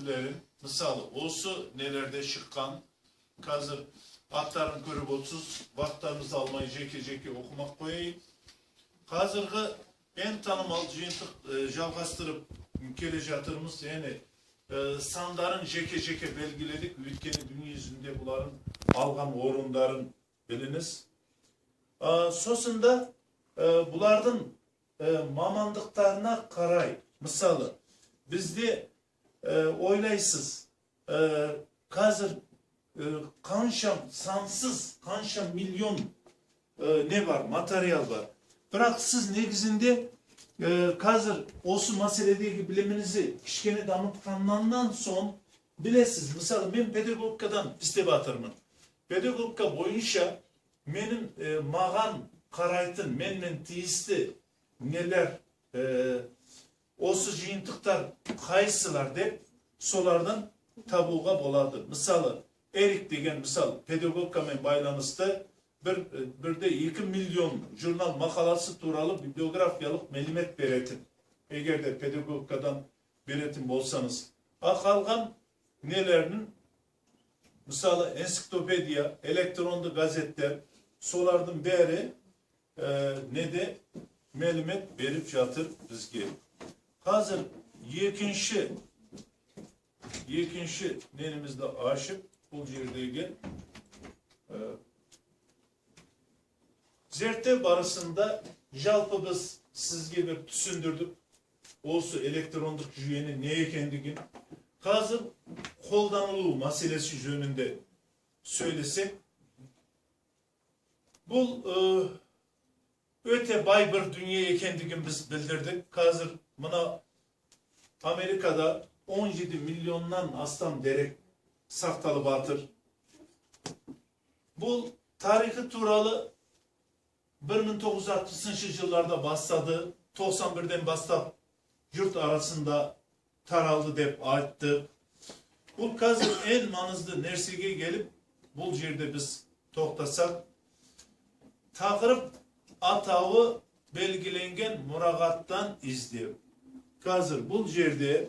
türlerin misali osu nelerde şıkkan kazır atların körüp otsuz vaktlarınızı almayı jeki jeki okumak koyayım. Hazırgı en tanımal jıyıntık e, жалғастырып келе жатырмыз yani e, sandarın jeke jeke belgiledik ülkenin dünya yüzünde bunların algan orunların biliniz. E, sosunda e, bulardan e, mamandıklarına karay. Misalı bizde e, oylaysız e, kazır e, kanşam sansız kanşam milyon e, ne var materyal var. Bırak siz negizinde e, kazır osu meseledeki biliminizi kişkeni damıtkandan son bilesiz. Misal ben pedagogikadan istebe atırmın. Pedagogika boyunca menin e, mağan karaytın, men men teisti neler e, osu jıyıntıklar kayısılar dep solardan tabuğa boladı. Misalı Erik degen misal pedagogika men baylanıştı bir, bir de 2 milyon jurnal makalası turalı bibliografyalık melimet beretin. Eğer de pedagogikadan beretin bolsanız. A kalgan nelerinin Misali ensiklopediya, elektronlu gazetler, solardan beri e, ne de melimet berip жатыр bizge. hazır yekinşi yekinşi nenimizde aşıp bul cirdegi e, zerte barısında jalpıbız siz gibi tüsündürdük olsa elektronluk jüyeni neye kendigin hazır koldanılığı meselesi yönünde söylesek bu e, öte bay bir dünyaya kendigin biz bildirdik. Hazır Buna Amerika'da 17 milyondan aslan derek saftalı batır. Bu tarihi Turalı 1960 yıllarda bastadı. 91'den bastap yurt arasında taraldı dep arttı. Bu kazın en manızlı nersige gelip bu yerde biz toktasak takırıp atavı belgilengen muragattan izliyor Kazır bu yerde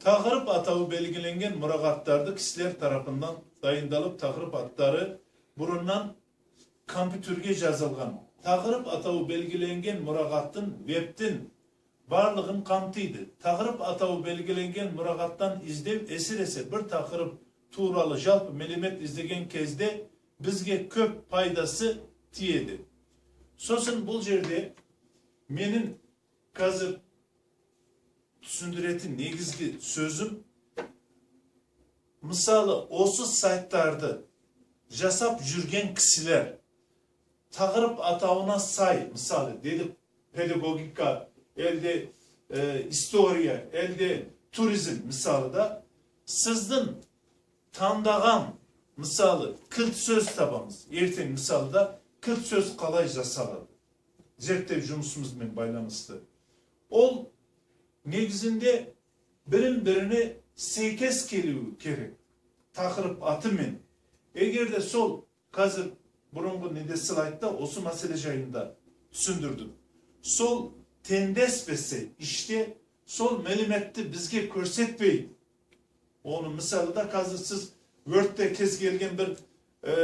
taqırıp atavı belgilengen muragatlarda kişiler tarafından dayındalıp taqırıp atları burundan kompütürge yazılgan. Taqırıp atavı belgilengen muragattın webtin барлығын қамтиды тақырып атауы белгіленген мұрағаттан іздеу әсіресе бір тақырып туралы жалпы мәлімет іздеген кезде бізге көп пайдасы тиеді сосын бұл жерде менің қазір түсіндіретін негізгі сөзім мысалы осы сайттарды жасап жүрген кісілер тақырып атауына сай мысалы дедік педагогика elde e, historia, elde turizm misalı da sizden tandagan misalı kılt söz tabamız. Erten misalı da kılt söz kalay jasaladı. Zertev жұмысымызмен байланысты. Ol негізінде бірін біріне сәйкес келуі керек. Тақырып атымен. Егер де сол қазір бұрынғы неде слайдта осы мәселе жайында түсіндірдім. Сол tendespesi işte sol melimetti bizge körsetmeyin. Onu misalı da kazırsız Word'de kez gelgen bir e,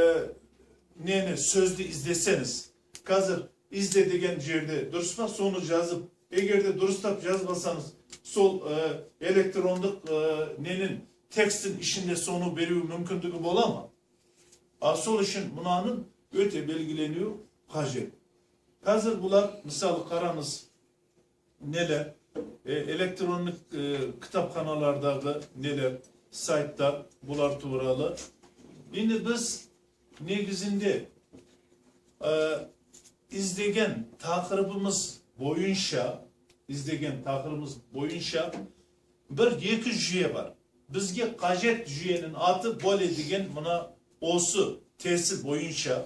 neyini sözlü izleseniz kazır izle degen yerde duruşma sonu yazıp eğer de durustap yazmasanız sol e, elektronluk e, nenin tekstin işinde sonu veriyor mümkünlüğü bol ama a, sol işin bunanın öte belgileniyor hacı. Hazır bular misal karanız neler, e, elektronik e, kitapxanalardagı neler, saytlar, bular tuğralı. Şimdi biz negizinde e, izlegen takırыбımız boyuncha izdegan tahririmiz bo'yicha bir yetti juya bor bizga qajet juyaning oti bole degan mana o'si tesil bo'yicha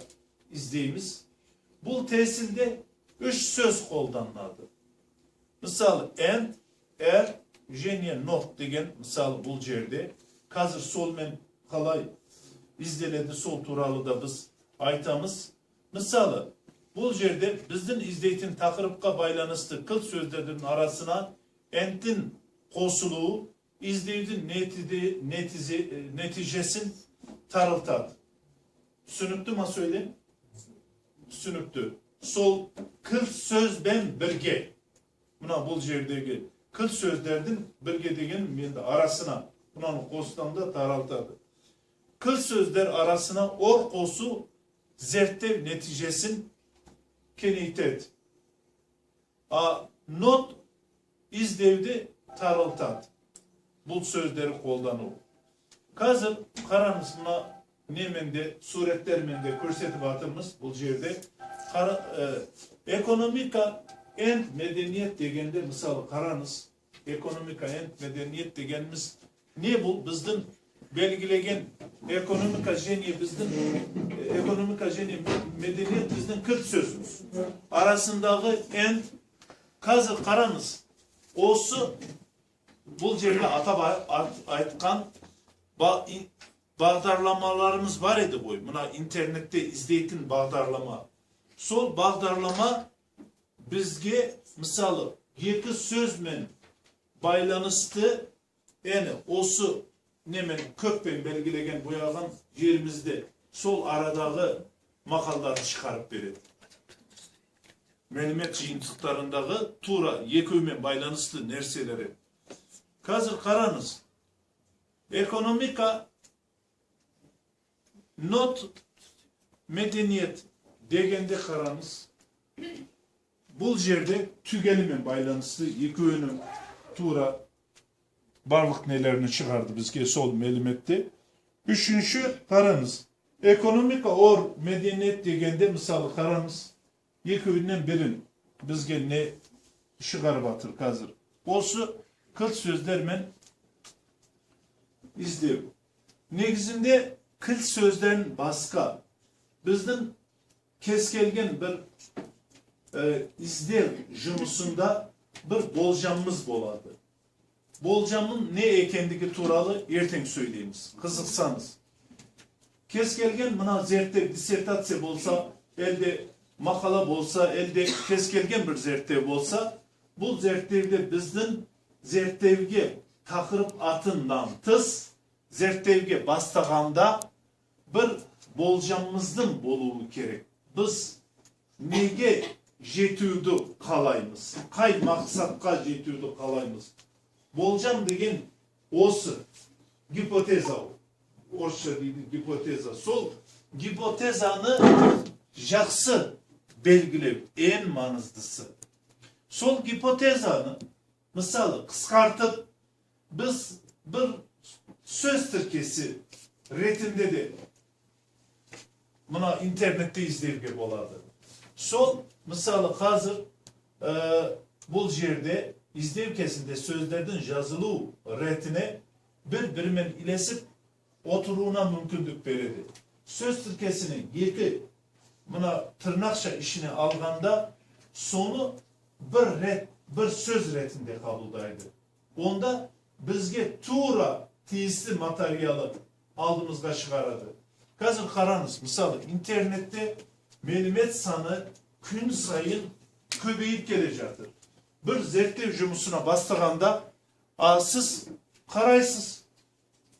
izlaymiz bu tesilda uch so'z qo'llaniladi misol and er jene not degan misol bu yerda hozir sol men qalay izlanadi sol to'g'rida biz aytamiz misoli bul jerde bizdin izdeytin takırıpka baylanıştı kıl sözlerinin arasına entin kosuluğu izleyicinin netizi, e, neticesin tarıltadı. Sünüktü mü söyleyeyim? Sünüktü. Sol kıl söz ben birge. Buna bul yerdeki kıl sözlerden birge degen men de arasına bunun kostanda taraltadı. Kıl sözler arasına or kosu zerttev neticesin keneytet. A not izdevdi tarıltat. Bu sözleri kollanır. Kazır karanısına nemende, suretlermende körsetip atımız bu yerde kara, e, ekonomika en medeniyet degende misal karanız ekonomika en medeniyet degenimiz ne bu bizden belgilegen ekonomika jeni bizden e, ekonomika jeni medeniyet bizden 40 sözümüz arasındaki en kazı karanız olsu bu жерде ата айтқан ba, in- бағдарламаларымыз бар еді ғой мына интернетте іздейтін бағдарлама сол бағдарлама бізге мысалы екі сөзмен байланысты яғни осы Nemenin kökben belgilegen bu yağan yerimizde sol aradağı makalları çıkarıp beredi. Məlumat jıyıntıqlarındağı tura yekövmen baylanışlı nerseleri. Kazır karanız. Ekonomika not medeniyet degende karanız. Bu yerde tügelimen baylanışlı yekövmen tura varlık nelerini çıkardı bizge sol melim etti. Üçüncü karınız. Ekonomik or medeniyet degende misal karınız. Yeki ünlem birin bizge ne çıkar batır kazır. Olsu kıl sözler men izliyor. Negizinde kıl sözden başka bizden keskelgen bir e, izler bir bolcamımız boladı. болжамın ne ekendigi туралы ертең сөйлейміз қызықсаңыз кез келген мына зерттеу диссертация болса elde мақала болса elde кез келген бір зерттеу болса бұл зерттеуде біздің зерттеуге тақырып атынан тыс зерттеуге бастағанда бір болжамымыздың болуы керек біз неге жетуді қалаймыз қай мақсатқа жетуді қалаймыз болжам деген осы гипотеза ол. орысша дейді гипотеза сол гипотезаны жақсы белгілеу ең маңыздысы сол гипотезаны мысалы қысқартып біз бір сөз тіркесі ретінде де мына интернетте іздеуге болады сол мысалы қазір ә, бұл жерде izlev kesinde sözlerden yazılı retine bir-birimen ilesip oturuğuna mümkündük beredi. Söz türkesinin yeti buna tırnakça işini alganda sonu bir ret, bir söz retinde kabuldaydı. Onda bizge tuğra tiyisli materyali aldığımızda çıkaradı. Kazır karanız, misal internette melimet sanı gün sayın köbeyip gelecektir жатыр бір зерттеу жұмысына бастағанда а, сіз қарайсыз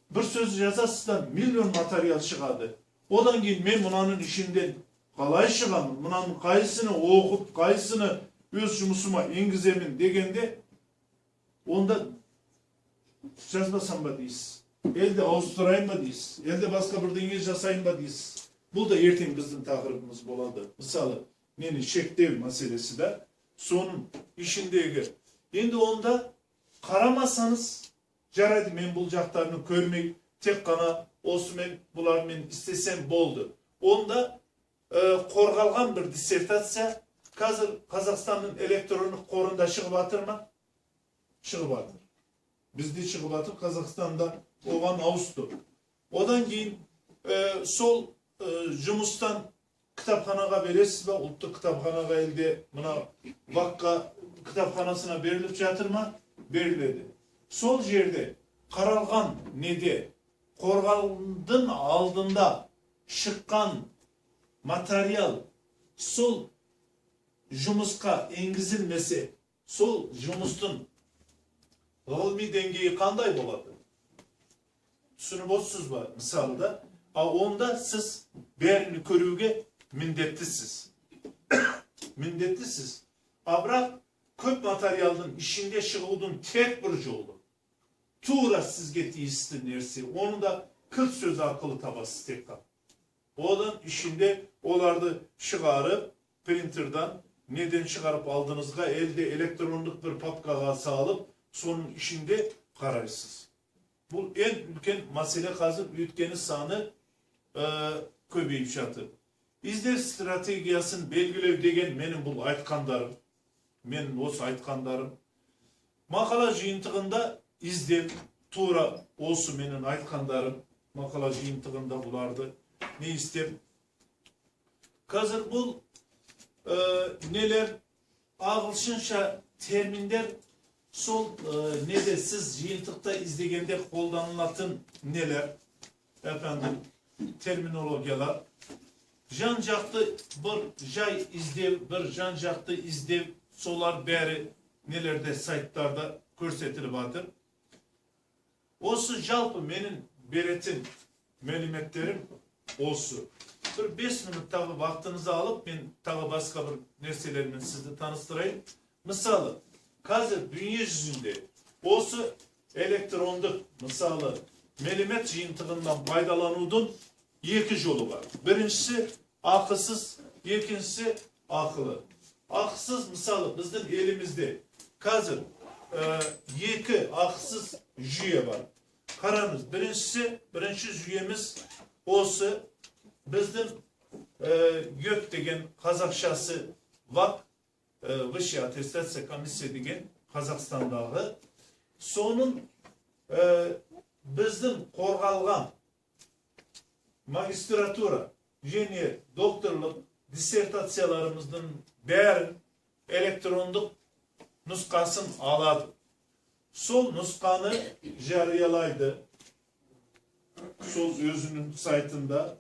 бір сөз жазасыз да миллион материал шығады одан кейін мен мынаның ішінден қалай шығамын мынаның қайсыны оқып қайсыны өз жұмысыма енгіземін дегенде онда жазбасам ба дейсіз елді ауыстырайын ба дейсіз елде басқа бірдеңе жасайын ба дейсіз бұл да ертең біздің тақырыбымыз болады мысалы мені шектеу мәселесі да Son işindeydi. Şimdi onda karamasanız ceredi men bulacaklarını görmek tek kana olsun men bular men istesem boldu. Onda e, korgalgan bir disertatsiya Kazır Kazakistan'ın elektronik korunda çıkıp atırma. Çıkıp atır. Bizde çıkıp atıp Kazakistan'da olan avustu. Odan giyin e, sol e, Cumus'tan кітапханаға бересіз ба ұлттық кітапханаға елде мына баққа кітапханасына беріліп жатыр ма беріледі сол жерде қаралған неде қорғалдың алдында шыққан материал сол жұмысқа енгізілмесе сол жұмыстың gılmi dengeyi kanday boladı? Түсініп var misalda. A onda siz berini körüge mindetlisiz. mindetlisiz. Abrak köp materyalın işinde şığudun tek bir jolu. Tuğra sizge tiyistin nersi. Onu da 40 söz akıllı tabası tekrar. Oğlan işinde olardı çıkarıp printerdan neden çıkarıp aldığınızda elde elektronluk bir papkağa sağlıp sonun işinde karaysız. Bu en ülken mesele hazır ütkeni sanı e, köbeyip şatı. İzler strategiyasın belgilev degen menin bu aytkandarım. Menin осы aytkandarım. Makala жиынтығында izdev tuğra olsun menin aytkandarım. Makala жиынтығында bulardı. Ne istep? Kazır bu e, neler ağılşınça terminler sol e, ne de siz жиынтықта izlegende қолданылатын neler efendim terminologiyalar Jan jaktı bir jay izdev, bir jan jaktı izdev solar beri nelerde saytlarda көрсетіліп жатыр. Осы жалпы менің беретін мәліметтерім осы. Bir 5 minut тағы вақтыңызды алып, мен тағы басқа бір нәрселермен сізді таныстырайын. Мысалы, қазір дүние жүзінде осы электрондық, мысалы, мәлімет жиынтығынан пайдаланудың iki yolu var. Birincisi akılsız, ikincisi akıllı. Akılsız misal bizim elimizde hazır e, iki akılsız jüye var. Karamız birincisi, birinci jüyemiz olsa bizim e, yok degen Kazakşası vak e, Vışya Testatsiya Komissiya degen Kazakistandagı. Sonun e, bizim korgalgan магистратура және doktorluk диссертацияларымыздың бәрін электрондық нұсқасын алады. Сол нұсқаны жариялайды. Сол өзінің сайтында.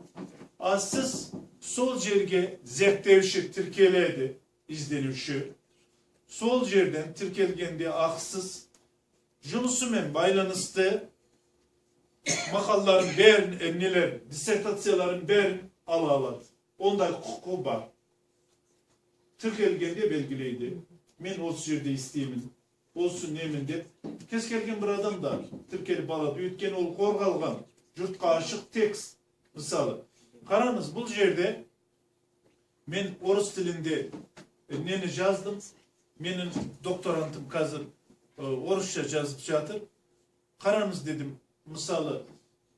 А сіз сол жерге зерттеуші тіркеледі, izlenуші. Сол жерден тіркелгенде ақсыз жұмысымен байланысты makalların beğen, emniler, disertasyaların beğen al alat. Onda kol var. Türk elgende belgileydi. Men o sürde isteyemin. Olsun nemin de. Kes kelgen bir adam da Türkiye'li balat. Ötken ol korkalgan. Yurt karşık tekst. Misalı. Karanız bu yerde men orus tilinde e, neni yazdım. Menin doktorantım kazır e, Orusça yazıp çatır. Karanız dedim Қараңыз дедім, мысалы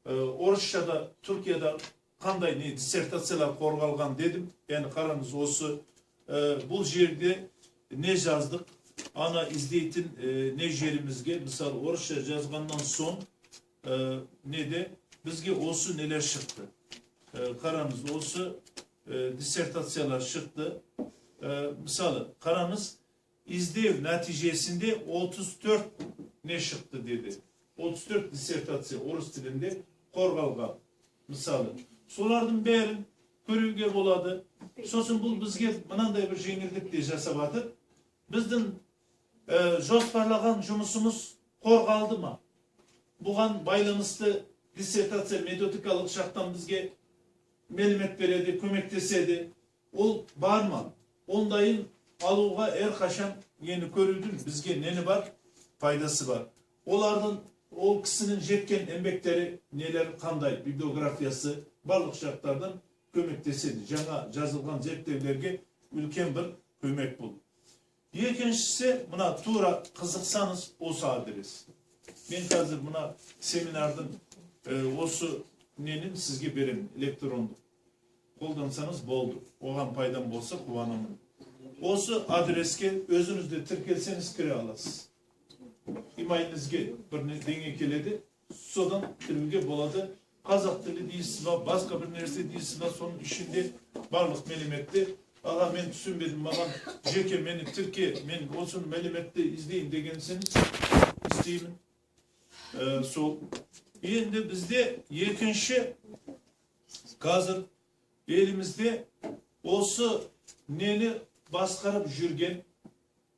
e, орысшада түркияда қандай не диссертациялар қорғалған дедім яғни қараңыз осы e, бұл жерде не жаздық ана іздейтін e, не жерімізге мысалы орысша жазғаннан соң e, неде бізге осы нелер шықты e, қараңыз осы e, диссертациялар шықты e, мысалы қараңыз izlev neticesinde 34 ne çıktı dedi. 34 dissertasiya орыс тілінде қорғалған мысалы солардың бәрін көруге болады сосын бұл бізге мынандай бір жеңілдік те жасап жатыр біздің ә, жоспарлаған жұмысымыз қорғалды ма бұған байланысты диссертация методикалық жақтан бізге мәлімет береді көмектеседі ол бар ма ондайын алуға әрқашан ені көрудің бізге нені бар пайдасы бар олардың Olkısının Jetken Embekleri Neler Kanday Bibliografyası Balık Şartlardan Kömektesiydi. Cana cazılgan cep devlerge ülkem bir kömek bul. Diyekinçisi buna tura kızıksanız olsa adres. Ben hazır buna seminardan e, osu nenim sizge berim elektrondu. Koldansanız boldu. Oğan paydan bolsa kuvanımın. Osu adreske özünüzde tirkelseniz kire alasız аласыз имайыңызге бір деңе келеді содан кіруге болады қазақ тілі дейсіз ба басқа бір нәрсе дейсіз ба соның ішінде барлық мәліметті аға мен түсінбедім маған жеке мені тірке мен осы мәліметті іздейін дегенсін істеймін ә, сол енді бізде екінші қазір елімізде осы нені басқарып жүрген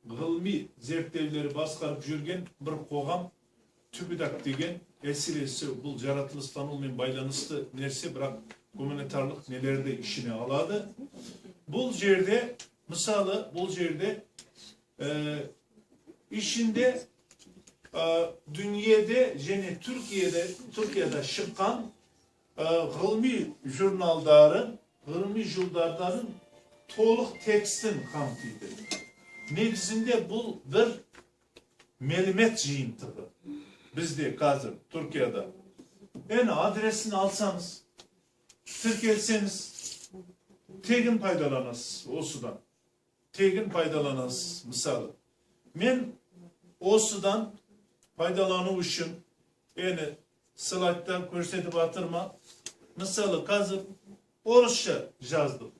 gılmi zertevleri baskarıp жүрген bir kogam tübüdak деген esiresi bu jaratılıştan olmayan baylanışlı nerse bırak gumanitarlık nelerde işine aladı. Bu yerde misalı bu yerde e, işinde e, dünyada және Türkiye'de Türkiye'de çıkan e, gılmi jurnalların gılmi jurnalların to'liq tekstin qamtiydi. Negizinde bu bir ma'lumot jiyintig'i. Bizde hozir Turkiyada. Yani adresini alsanız, tirkelseniz tegin paydalanasız osudan. Tegin paydalanasız misali. Men osudan faydalanуу үшін yani slayttan көрсетіп атырма. Мысалы қазір орысша жаздым.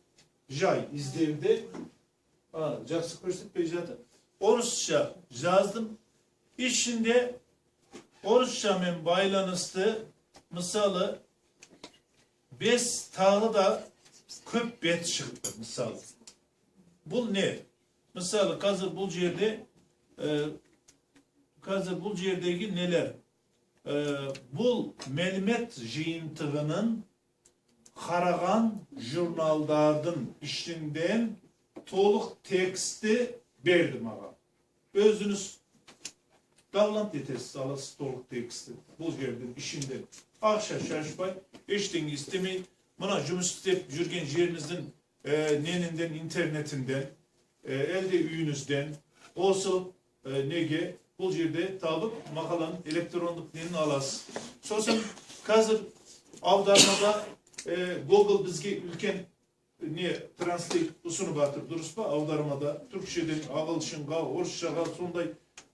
Жай іздеуде ancak kursit becadı. Orusça yazdım. İçinde Orusça men baylanıstı misalı bez tağı da köp bet çıktı misal. Bu ne? Misal kazı bu yerde e, kazı bu yerdeki neler? E, bu melmet jiyintığının Karagan jurnaldarın içinden toluk teksti berdim ağa. Özünüz davlant yetersiz alası toluk teksti. Bu yerden işinde akşa şaşbay eşten istemeyin. Bana cümüstep jürgen yerinizin e, neninden, internetinden, e, elde üyünüzden, olsa e, nege, bu yerde tabık makalan elektronluk nenin alası. Sosan kazır avdarmada e, Google bizge ülken niye translate usunu batır duruspa avdarmada Türkçeden ağılşın ga Orsçaga sonday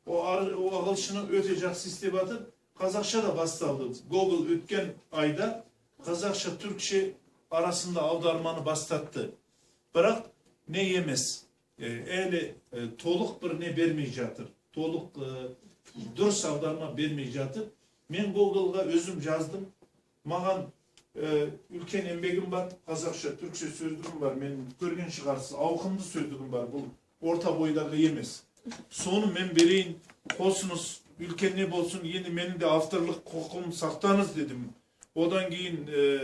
o ar, o ağılşının ötecek sistematı Kazakça da bastaldınız. Google ötken ayda Kazakça Türkçe arasında avdarmanı bastattı. Bırak ne yemez. E, eyle e, toluk bir ne vermeyecektir. Toluk e, durs avdarma vermeyecektir. Men Google'ga özüm yazdım. Mağan ee, ülkenin begim var, Kazakça, Türkçe sözlüğüm var, men görgen çıkarsız, avukımlı sözlüğüm var, bu orta boyda yemez. Sonu men bereyin, kosunuz, ülke ne bolsun, yeni meni de haftalık kokum saktanız dedim. Odan giyin, e,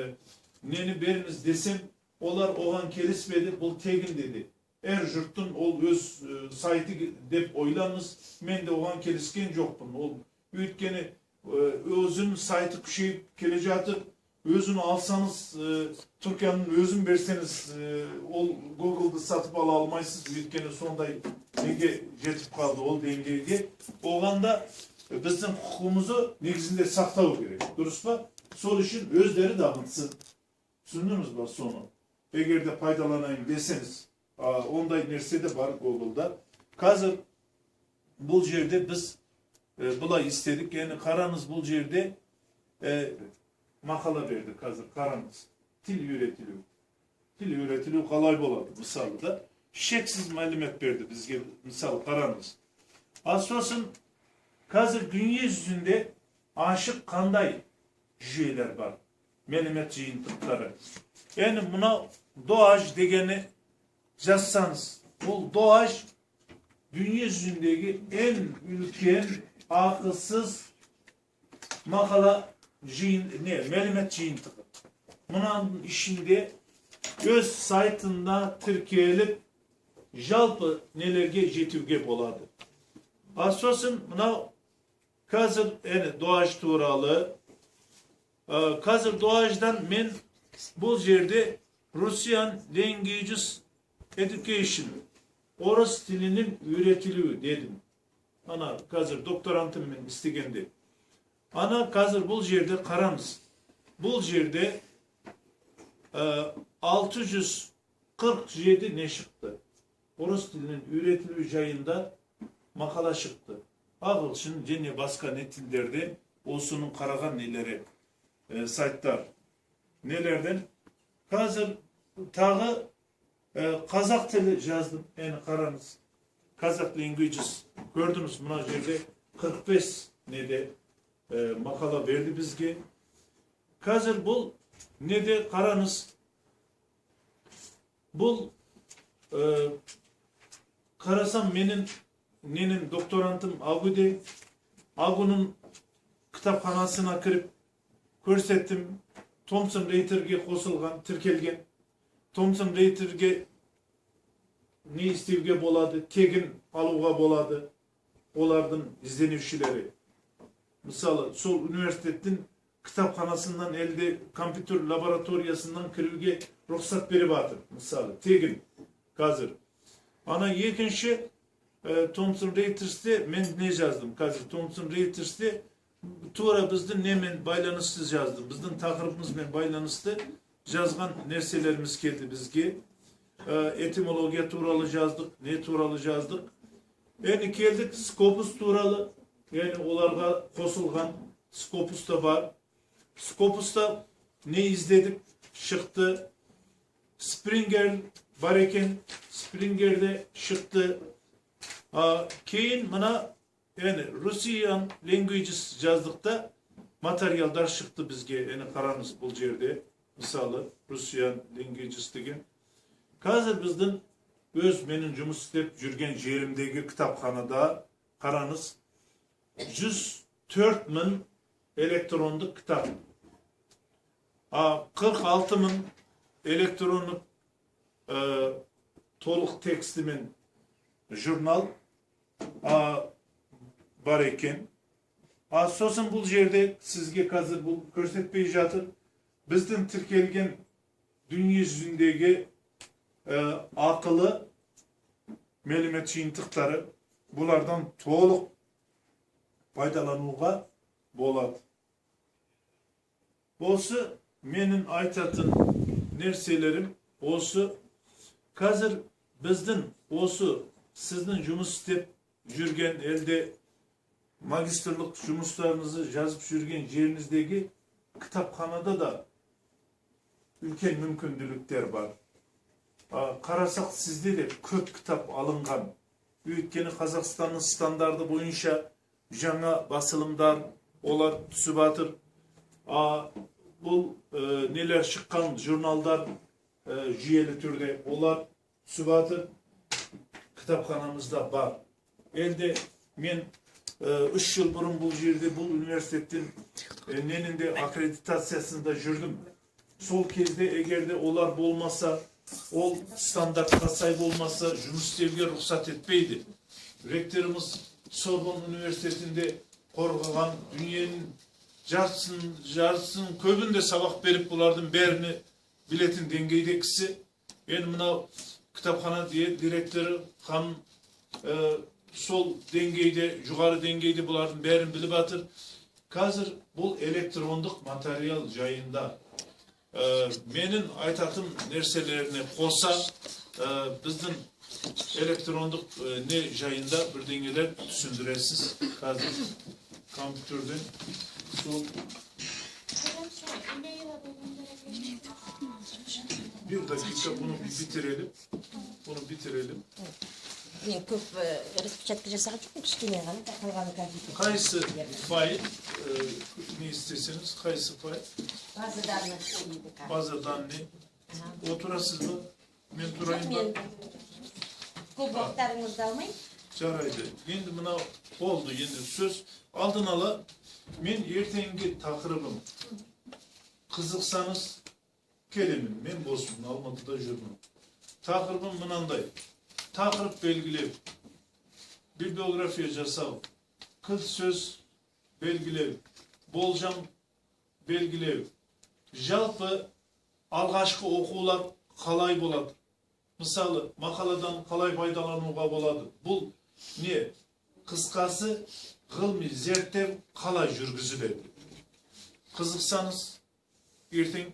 neni beriniz desem, olar oğan kerismedi, bul tegin dedi. Er jurtun ol öz e, sayti dep oylanız, men de oğan kerisken jokpun. Ol, ütkeni e, özün sayti kuşayıp, keleceği özünü alsanız, e, Türkiye'nin özün verseniz, e, ol Google'da satıp ala almayısız ülkenin sonunda denge jetip kaldı, ol dengeye. Oğanda e, bizden hukukumuzu negizinde saktavı gerek. Durusla, sol işin özleri dağıtsın. Sündünüz mü sonu? Eğer de faydalanayım deseniz, a, onday nerse de var Google'da. Kazır, bu yerde biz e, bula istedik. Yani karanız bu yerde e, мақала берді қазір қараңыз тіл үйретілу тіл үйретілу қалай болады мысалы да шексіз мәлімет берді бізге мысалы қараңыз ал сосын қазір дүние жүзінде ашық қандай жүйелер бар мәлімет жиынтықтары яғни мынау доаж дегені жазсаңыз бұл доаж дүние жүзіндегі ең үлкен ақысыз мақала жиын не мәлімет жиынтығы мынаның ішінде өз сайтында тіркеліп жалпы нелерге жетуге болады а сосын мынау қазір yani doğaç туралы e, қазір doğaçtan мен бұл жерде Russian Languages Education орыс тілінің үйретілуі дедім ана қазір докторантыммен істегенде Ana kazır Bulcir'de karamız. Bulcir'de e, 647 neşikti. Orus dilinin üretilmiş yayında makala çıktı. Ağılçın Cenni Baska netillerdi. Olsunun Karagan neleri e, saytlar. Nelerden? Kazır tağı e, Kazak dili yazdım. Yani karanız. Kazak languages. Gördünüz mü? 45 ne de e, makala verdi бізге. Қазір бұл неде қараңыз. Бұл e, қарасам менің nenin doktorantım Agu'de. Agu'nun kitapxonasına kirip ko'rsatdim. Thomson Reiter'ga qo'shilgan, tirkelgan. Thomson Reiter'ga ne istevge bo'ladi, tegin oluvga bo'ladi. Olardan izlenivçileri. Misali sol üniversitetin kitapxonasidan elde kompüter laboratoriyasından kirilge ruhsat berip atır. Misali tegin hazır. Ana ikinci e, Thomson Reuters'te men ne yazdım hazır Thomson Reuters'te Tuğra bizden nemen baylanışsız yazdım. Bizden takırımız men baylanıştı. Yazgan nerselerimiz geldi bizge. E, etimologiya tuğralı yazdık. Ne tuğralı yazdık. Yani geldik Skopus tuğralı. Yani olarga kosulgan Skopus da var. Skopus'ta ne izledik? Çıktı. Springer var eken Springer'de çıktı. Aa, keyin mana yani Russian languages yazdıkta materyallar çıktı bizge. Yani karanız bu yerde. Misali Russian languages degan. Hazır bizden öz menin жұмыс істеп жүрген жерімдегі кітапханада қараңыз 104 мың электрондық кітап а 46 мың электрондық ә, толық текстімен журнал а, бар екен а сосын бұл жерде сізге қазір бұл көрсетпей жатыр біздің тіркелген дүние жүзіндегі e, akıllı мәлімет жиынтықтары бұлардан толық пайдалануға болады. Осы менің айтатын нәрселерім осы қазір біздің осы сіздің жұмыс істеп жүрген елде магистрлық жұмыстарыңызды жазып жүрген жеріңіздегі кітапханада да үлкен мүмкіндіктер бар. А, қарасақ сізде де көп кітап алынған. Өйткені Қазақстанның стандарты бойынша жаңа басылымдар олар түсіп жатыр. А, бұл ә, нелер шыққан журналдар ә, жүйелі түрде олар түсіп жатыр. Кітапханамызда бар. Елде мен ә, үш жыл бұрын бұл жерде бұл университеттің ә, ненінде аккредитациясында жүрдім. Сол кезде егерде олар болмаса ол стандартқа сай болмаса жұмыс істеуге рұқсат етпейді. Ректорымыз Sorbon Üniversitesi'nde korkalan dünyanın Jarsın, Jarsın köbünde sabah berip bulardım berini biletin dengeydekisi. Ben buna kitapxana diye direktörü kan e, sol dengeyde, yukarı dengeyde bulardım berini bilip atır. Kazır bu elektronluk materyal cayında e, menin aytatım nerselerine kosa e, bizden біздің электрондық ә, не жайында бірдеңелер түсіндіресіз қазір компьютерден сол bir dakika bunu bir bitirelim. Bunu bitirelim. мен көп ә, распечатка жасаған жоқпын кішкене ғана да қалғаны компьютер Kayısı fayl, e, ne isteseniz kayısı fayl, база данных дейді қазір. bazadan ne? Oturasız mı? Ben жоқ durayım мен bak. көп уақыттарыңызды алмаймын жарайды енді мынау болды енді сөз алдын ала мен ертеңгі тақырыбым қызықсаңыз келемін мен боспын алматыда жүрмін тақырыбым мынандай тақырып белгілеу библиография жасау қыз сөз белгілеу болжам белгілеу жалпы алғашқы оқулар қалай болады мысалы мақаладан қалай пайдалануға болады бұл не қысқасы ғылыми зерттеу қалай жүргізіледі қызықсаңыз ертең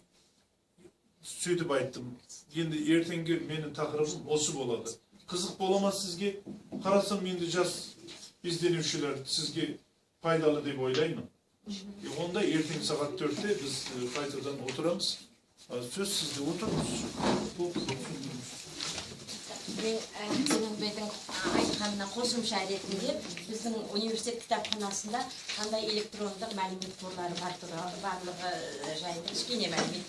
сөйтіп айттым енді ертеңгі менің тақырыбым осы болады қызық бола ма сізге қарасам енді жас ізденушілер сізге пайдалы деп ойлаймын E, онда ертең сағат төртте біз e, қайтадан отырамыз А, сөз сізде отырыңыз мен ә, сенің айтқанына қосымша ретінде біздің университет кітапханасында қандай электрондық мәлімет қорлары бар туралы барлығы жайында кішкене мәлімет